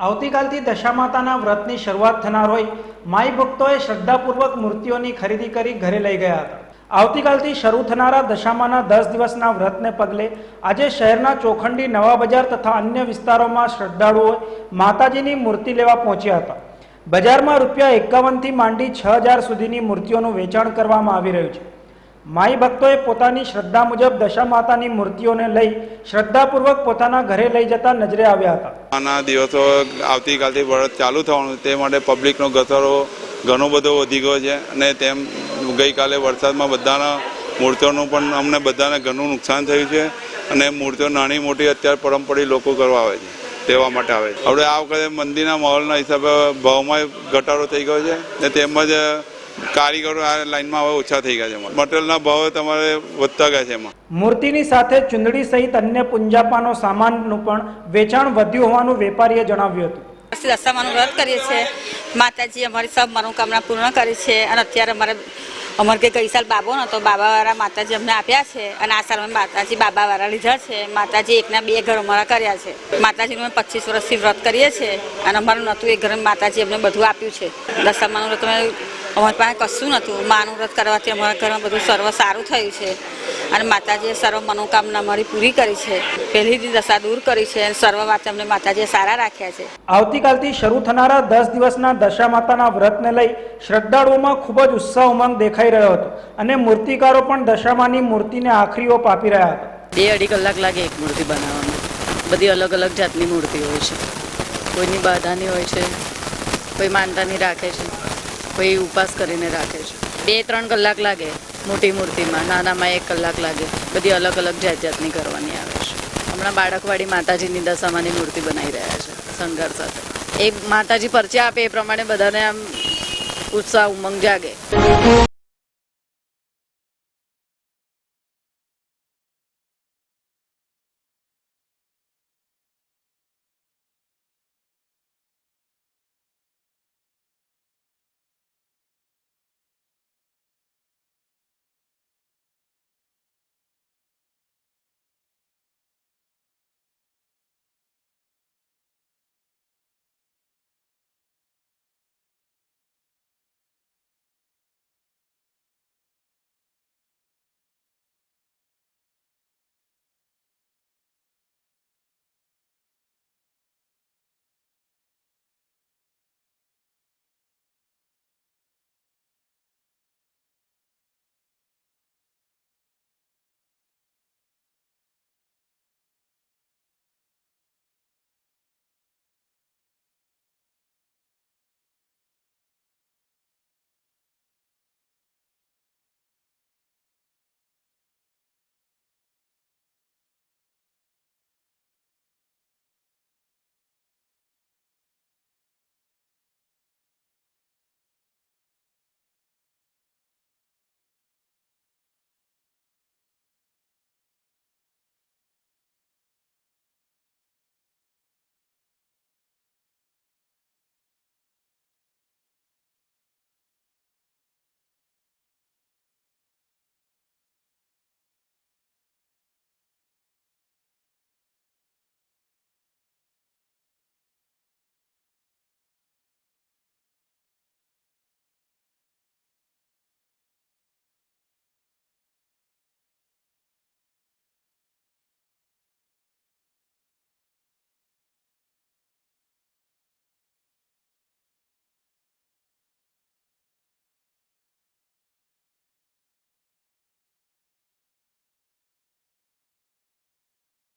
આવતીકાલથી દશામાતાના વ્રતની શરૂઆત થનાર હોય, માઈ ભક્તોએ શ્રદ્ધાપૂર્વક મૂર્તિઓની ખરીદી કરી ઘરે લઈ ગયા હતા. આવતીકાલથી શરૂ થનારા દશામાના દસ દિવસના વ્રતને પગલે આજે શહેરના ચોખંડી નવા બજાર તથા અન્ય વિસ્તારોમાં શ્રદ્ધાળુઓ માતાજીની મૂર્તિ લેવા પહોંચ્યા હતા. બજારમાં રૂપિયા એકાવનથી માંડી છ હજાર સુધીની મૂર્તિઓનું વેચાણ કરવામાં આવી રહ્યું છે. માઈ ભક્તોએ પોતાની શ્રદ્ધા મુજબ દશા માતાની મૂર્તિઓને લઈ શ્રદ્ધાપૂર્વક પોતાના ઘરે લઈ જતા નજરે આવ્યા હતા. આના દિવસો આવતીકાલથી વરત ચાલુ થવાનું તે માટે પબ્લિકનો ઘસારો ઘણો બધો વધી ગયો છે અને તેમ ગઈકાલે વરસાદમાં બધાના મૂર્તિઓનું પણ અમને બધાને ઘણું નુકસાન થયું છે અને મૂર્તિઓ નાની મોટી અત્યારે પરંપરી લોકો કરવા આવે છે તેવા માટે આવે છે. હવે આ વખતે મંદિરના માહોલના હિસાબે ભાવમાં ઘટાડો થઈ ગયો છે ને તેમજ કારીગરો આ લાઈનમાં હવે ઓછા થઈ ગયા છે મટીરિયલના ભાવ તમારે વધતા ગયા છે એમાં. મૂર્તિની સાથે ચુંદડી સહિત અન્ય પૂંજાપાનો સામાનનું પણ વેચાણ વધ્યું હોવાનું વેપારીએ જણાવ્યું હતું. વર્ષથી દશામાનું રદ કરીએ છીએ. માતાજી અમારી સબ મનોકામના પૂર્ણ કરી છે અને અત્યારે અમારે અમારે કે ગઈ સાલ બાબો નતો, બાબાવાળા માતાજી અમને આપ્યા છે અને આ સાલ અમે માતાજી બાબાવાળા લીધા છે. માતાજી એકના બે ઘર અમારા કર્યા છે. માતાજીનું અમે પચીસ વર્ષથી વ્રત કરીએ છીએ અને અમારું નહોતું એ ઘર, માતાજી અમને બધું આપ્યું છે. દશામાનું વ્રત અમે અમારી પાસે કશું નહોતું માનું વ્રત કરવાથી અમારા ઘરમાં બધું સર્વ સારું થયું છે. અને માતાજીએ સર્વ મનોકામના અમારી પૂરી કરી છે. પહેલીથી દશા દૂર કરી છે અને સર્વ વાચમને માતાજીએ સારા રાખ્યા છે. આવતીકાલથી શરૂ થનારા દસ દિવસના દશા માતાના વ્રતને લઈ શ્રદ્ધાળુઓમાં ખૂબ જ ઉત્સાહ ઉમંગ દેખાઈ રહ્યો હતો અને મૂર્તિકારો પણ દશામાની મૂર્તિને આખરી ઓપ આપી રહ્યા હતા. બે અઢી કલાક લાગે એક મૂર્તિ બનાવવામાં બધી અલગ અલગ જાતની મૂર્તિ હોય છે. કોઈની બાધાની હોય છે કોઈ માનતાની રાખે છે. કોઈ ઉપવાસ કરીને રાખે છે. બે ત્રણ કલાક લાગે મોટી મૂર્તિમાં, નાનામાં એક કલાક લાગે. બધી અલગ અલગ જાત જાતની કરવાની આવે છે. હમણાં બાળકવાડી માતાજીની દશામાની મૂર્તિ બનાવી રહ્યા છે, શણગાર સાથે. એ માતાજી પરચા આપે એ પ્રમાણે બધાને આમ ઉત્સાહ, ઉમંગ જાગે.